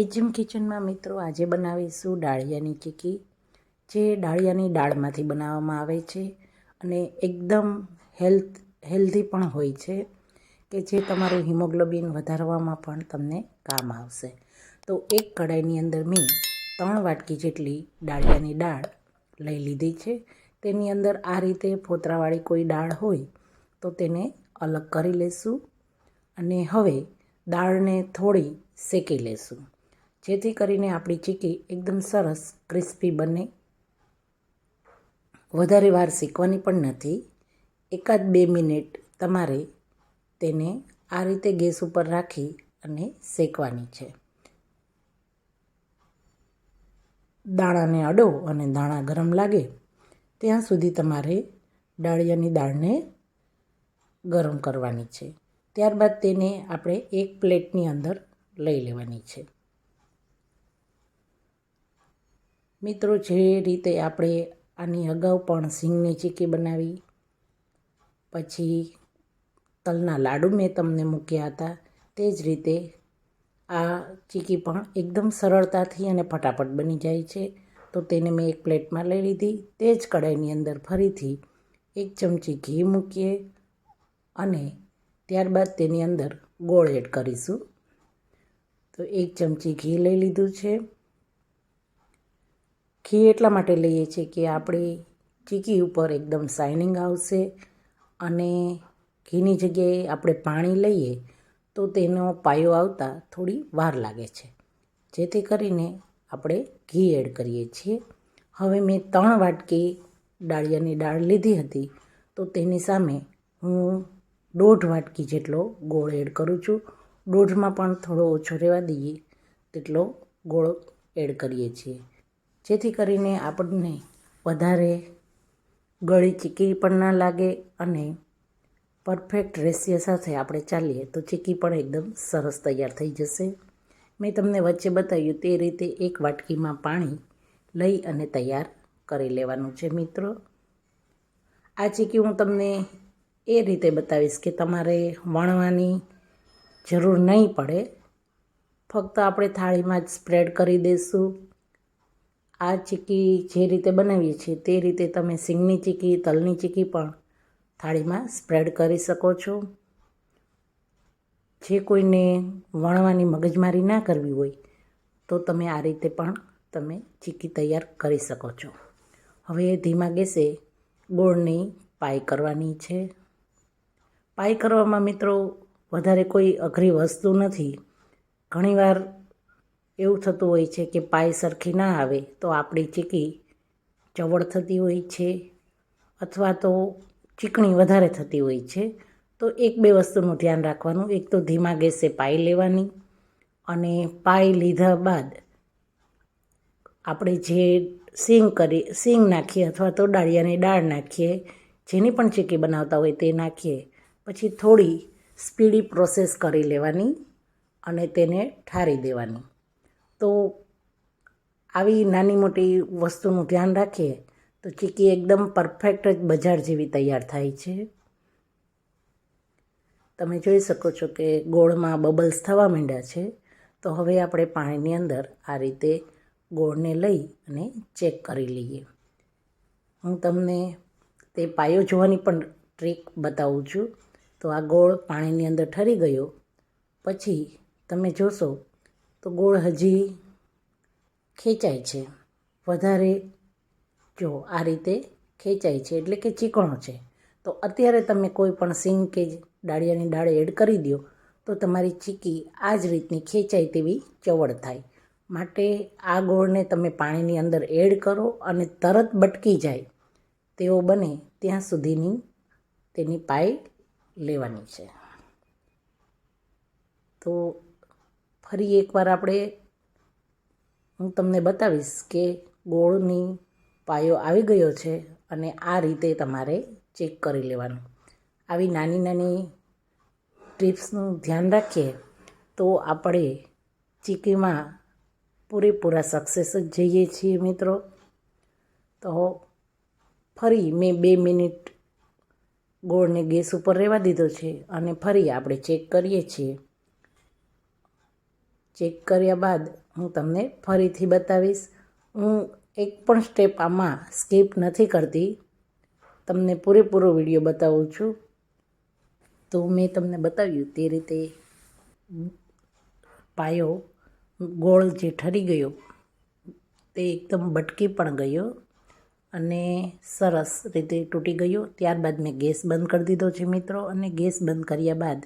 એજમ કિચનમાં મિત્રો આજે બનાવીશું ડાળિયાની ચીકી, જે ડાળિયાની દાળમાંથી બનાવવામાં આવે છે અને એકદમ હેલ્થ, હેલ્ધી પણ હોય છે કે જે તમારું હિમોગ્લોબિન વધારવામાં પણ તમને કામ આવશે. તો એક કઢાઈની અંદર મેં ત્રણ વાટકી જેટલી ડાળિયાની દાળ લઈ લીધી છે. તેની અંદર આ રીતે ફોતરાવાળી કોઈ દાળ હોય તો તેને અલગ કરી લેશું અને હવે દાળને થોડી શેકી લેશું. જેથી કરીને આપણી ચીકી એકદમ સરસ, ક્રિસ્પી બને. વધારે વાર શીખવાની પણ નથી. એકાદ બે મિનિટ તમારે તેને આ રીતે ગેસ ઉપર રાખી અને શેકવાની છે. દાણાને અડો અને દાણા ગરમ લાગે. ત્યાં સુધી તમારે ડાળિયાની દાળને ગરમ કરવાની છે. ત્યારબાદ તેને આપણે એક પ્લેટની અંદર લઈ લેવાની છે. મિત્રો, જે રીતે આપણે આની અગાઉ પણ સિંગની ચીકી બનાવી, પછી તલના લાડુ મેં તમને મૂક્યા હતા, તે જ રીતે આ ચીકી પણ એકદમ સરળતાથી અને ફટાફટ બની જાય છે. તો તેને મેં એક પ્લેટમાં લઈ લીધી. તે જ કઢાઈની અંદર ફરીથી એક ચમચી ઘી મૂકીએ અને ત્યારબાદ તેની અંદર ગોળ એડ કરીશું. તો એક ચમચી ઘી લઈ લીધું છે. ઘી એટલા માટે લઈએ છીએ કે આપણી ચીકી ઉપર એકદમ શાઇનિંગ આવશે અને ઘીની જગ્યાએ આપણે પાણી લઈએ તો તેનો પાયો આવતા થોડી વાર લાગે છે. જેથી કરીને આપણે ઘી એડ કરીએ છીએ. હવે મેં ત્રણ વાટકી ડાળિયાની દાળ લીધી હતી તો તેની સામે હું દોઢ વાટકી જેટલો ગોળ એડ કરું છું. દોઢમાં પણ થોડો ઓછો રહેવા દઈએ તેટલો ગોળ એડ કરીએ છીએ. જેથી કરીને આપણને વધારે ગળી ચીકી પણ ના લાગે અને પરફેક્ટ રેશિયો સાથે આપણે ચાલીએ તો ચીકી પણ એકદમ સરસ તૈયાર થઈ જશે. મેં તમને વચ્ચે બતાવ્યું તે રીતે એક વાટકીમાં પાણી લઈ અને તૈયાર કરી લેવાનું છે મિત્રો. આ ચીકી હું તમને એ રીતે બતાવીશ કે તમારે વણવાની જરૂર નહીં પડે. ફક્ત આપણે થાળીમાં જ સ્પ્રેડ કરી દઈશું. આ ચીકી જે રીતે બનાવીએ છીએ તે રીતે તમે સિંગની ચીકી, તલની ચીકી પણ થાળીમાં સ્પ્રેડ કરી શકો છો. જે કોઈને વણવાની મગજમારી ના કરવી હોય તો તમે આ રીતે પણ તમે ચીકી તૈયાર કરી શકો છો. હવે ધીમા ગેસે ગોળની પાઈ કરવાની છે. પાઈ કરવામાં મિત્રો વધારે કોઈ અઘરી વસ્તુ નથી. ઘણીવાર એવું થતું હોય છે કે પાય સરખી ના આવે તો આપણી ચીકી ચવડ થતી હોય છે અથવા તો ચીકણી વધારે થતી હોય છે. તો એક બે વસ્તુનું ધ્યાન રાખવાનું. એક તો ધીમા ગેસે પાય લેવાની અને પાય લીધા બાદ આપણે જે સિંગ કરી, સિંગ નાખીએ અથવા તો ડાળિયાની દાળ નાખીએ, જેની પણ ચીકી બનાવતા હોય તે નાખીએ. પછી થોડી સ્પીડી પ્રોસેસ કરી લેવાની અને તેને ઠારી દેવાની. તો આવી નાની મોટી વસ્તુનું ધ્યાન રાખીએ તો ચીકી એકદમ પરફેક્ટ જ બજાર જેવી તૈયાર થાય છે. તમે જોઈ શકો છો કે ગોળમાં બબલ્સ થવા માંડ્યા છે. તો હવે આપણે પાણીની અંદર આ રીતે ગોળને લઈ અને ચેક કરી લઈએ. હું તમને તે પાયો જોવાની પણ ટ્રીક બતાવું છું. તો આ ગોળ પાણીની અંદર ઠરી ગયો. પછી તમે જોશો તો ગોળ હજી ખેંચાય છે. વધારે જો આ રીતે ખેંચાય છે, એટલે કે ચીકણો છે. તો અત્યારે તમે કોઈ પણ સિંગ કે ડાળિયાની દાળ એડ કરી દો, તો તમારી ચીકી આ જ રીતની ખેંચાય તેવી ચવડ થાય. માટે આ ગોળને તમે પાણીની અંદર એડ કરો અને તરત બટકી જાય. તેવો બને ત્યાં સુધીની તેની પાઈ લેવાની છે. તો ફરી એકવાર આપણે હું તમને બતાવીશ કે ગોળની પાયો આવી ગયો છે અને આ રીતે તમારે ચેક કરી લેવાનું. આવી નાની નાની ટિપ્સનું ધ્યાન રાખીએ તો આપણે ચીકીમાં પૂરેપૂરા સક્સેસ જ જઈએ છીએ મિત્રો. તો ફરી મેં બે મિનિટ ગોળને ગેસ ઉપર રહેવા દીધો છે અને ફરી આપણે ચેક કરીએ છીએ. ચેક કર્યા બાદ હું તમને ફરીથી બતાવીશ. હું એક પણ સ્ટેપ આમાં સ્કીપ નથી કરતી. તમને પૂરેપૂરો વીડિયો બતાવું છું. તો મેં તમને બતાવ્યું તે રીતે પાયો ગોળ જે ઠરી ગયો તે એકદમ બટકી પણ ગયો અને સરસ રીતે તૂટી ગયો. ત્યારબાદ મેં ગેસ બંધ કરી દીધો છે મિત્રો અને ગેસ બંધ કર્યા બાદ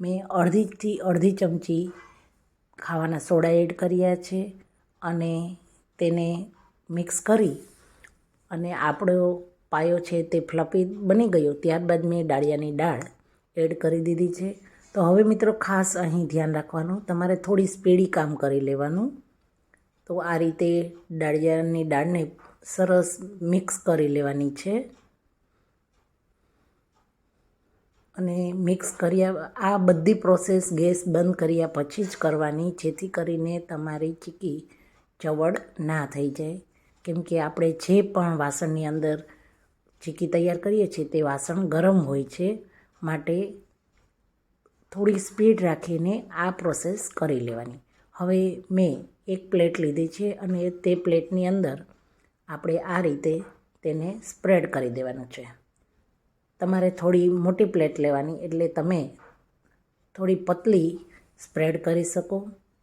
મેં અડધીથી અડધી ચમચી ખાવાના સોડા એડ કર્યા છે અને તેને મિક્સ કરી અને આપણો પાયો છે તે ફ્લફી બની ગયો. ત્યારબાદ મેં ડાળિયાની દાળ એડ કરી દીધી છે. તો હવે મિત્રો ખાસ અહીં ધ્યાન રાખવાનું. તમારે થોડી સ્પીડી કામ કરી લેવાનું. તો આ રીતે ડાળિયાની દાળને સરસ મિક્સ કરી લેવાની છે. અને મિક્સ કર્યા, આ બધી પ્રોસેસ ગેસ બંધ કર્યા પછી જ કરવાની, જેથી કરીને તમારી ચીકી ચવડ ના થઈ જાય. કેમ કે આપણે જે પણ વાસણની અંદર ચીકી તૈયાર કરીએ છીએ, તે વાસણ ગરમ હોય છે માટે થોડી સ્પીડ રાખીને આ પ્રોસેસ કરી લેવાની. હવે મેં એક પ્લેટ લીધી છે અને તે પ્લેટની અંદર આપણે આ રીતે તેને સ્પ્રેડ કરી દેવાનું છે. તમારે થોડી મોટી પ્લેટ લેવાની એટલે તમે થોડી પતલી સ્પ્રેડ કરી શકો.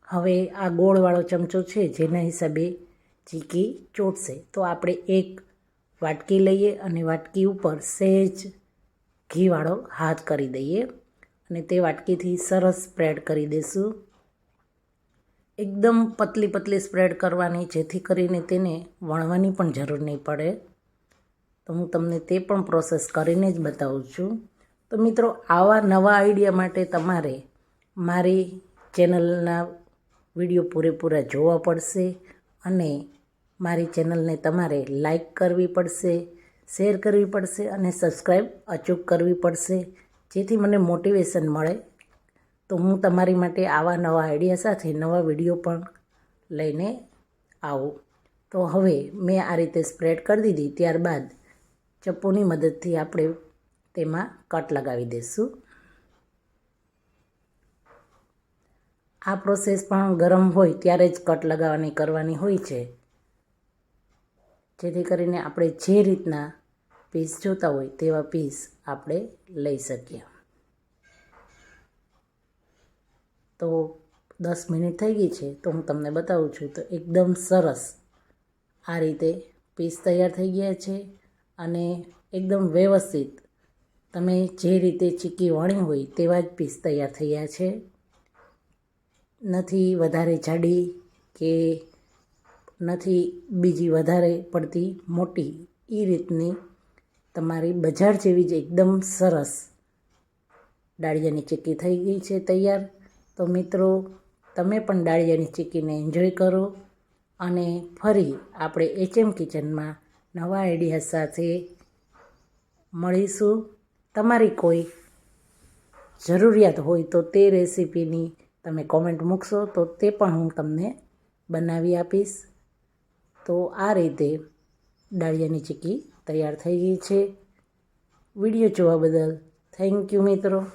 હવે આ ગોળવાળો ચમચો છે જેના હિસાબે ચીકી ચોટશે. તો આપણે એક વાટકી લઈએ અને વાટકી ઉપર સહેજ ઘીવાળો હાથ કરી દઈએ અને તે વાટકીથી સરસ સ્પ્રેડ કરી દઈશું એકદમ પતલી પતલી સ્પ્રેડ કરવાની જેથી કરીને તેને વણવાની પણ જરૂર નહીં પડે. તો હું તમને તે પણ પ્રોસેસ કરીને જ બતાવું છું. તો મિત્રો, આવા નવા આઈડિયા માટે તમારે મારી ચેનલના વીડિયો પૂરેપૂરા જોવા પડશે અને મારી ચેનલને તમારે લાઈક કરવી પડશે શેર કરવી પડશે અને સબસ્ક્રાઈબ અચૂક કરવી પડશે, જેથી મને મોટિવેશન મળે. તો હું તમારી માટે આવા નવા આઈડિયા સાથે નવા વીડિયો પણ લઈને આવું. તો હવે મેં આ રીતે સ્પ્રેડ કરી દીધી. ત્યારબાદ ચપ્પુની મદદથી આપણે તેમાં કટ લગાવી દઈશું. આ પ્રોસેસ પણ ગરમ હોય ત્યારે જ કટ લગાવવાની કરવાની હોય છે. જેથી કરીને આપણે જે રીતના પીસ જોતા હોય તેવા પીસ આપણે લઈ શકીએ. તો દસ મિનિટ થઈ ગઈ છે તો હું તમને બતાવું છું તો એકદમ સરસ આ રીતે પીસ તૈયાર થઈ ગયા છે. અને એકદમ વ્યવસ્થિત. તમે જે રીતે ચીકી વણી હોય તેવા જ પીસ તૈયાર થયા છે. નથી વધારે જાડી કે નથી બીજી વધારે પડતી મોટી. એ રીતની તમારી બજાર જેવી જ એકદમ સરસ ડાળિયાની ચીક્કી થઈ ગઈ છે તૈયાર. તો મિત્રો, તમે પણ ડાળિયાની ચીકીને એન્જોય કરો અને ફરી આપણે એચએમ કિચનમાં નવા આઈડિયા સાથે મળીશું. તમારી કોઈ જરૂરિયાત હોય તો તે રેસીપીની તમે કોમેન્ટ મૂકશો તો તે પણ હું તમને બનાવી આપીશ. તો આ રીતે ડાળિયાની ચીકી તૈયાર થઈ ગઈ છે. વીડિયો જોવા બદલ થેન્ક યુ મિત્રો.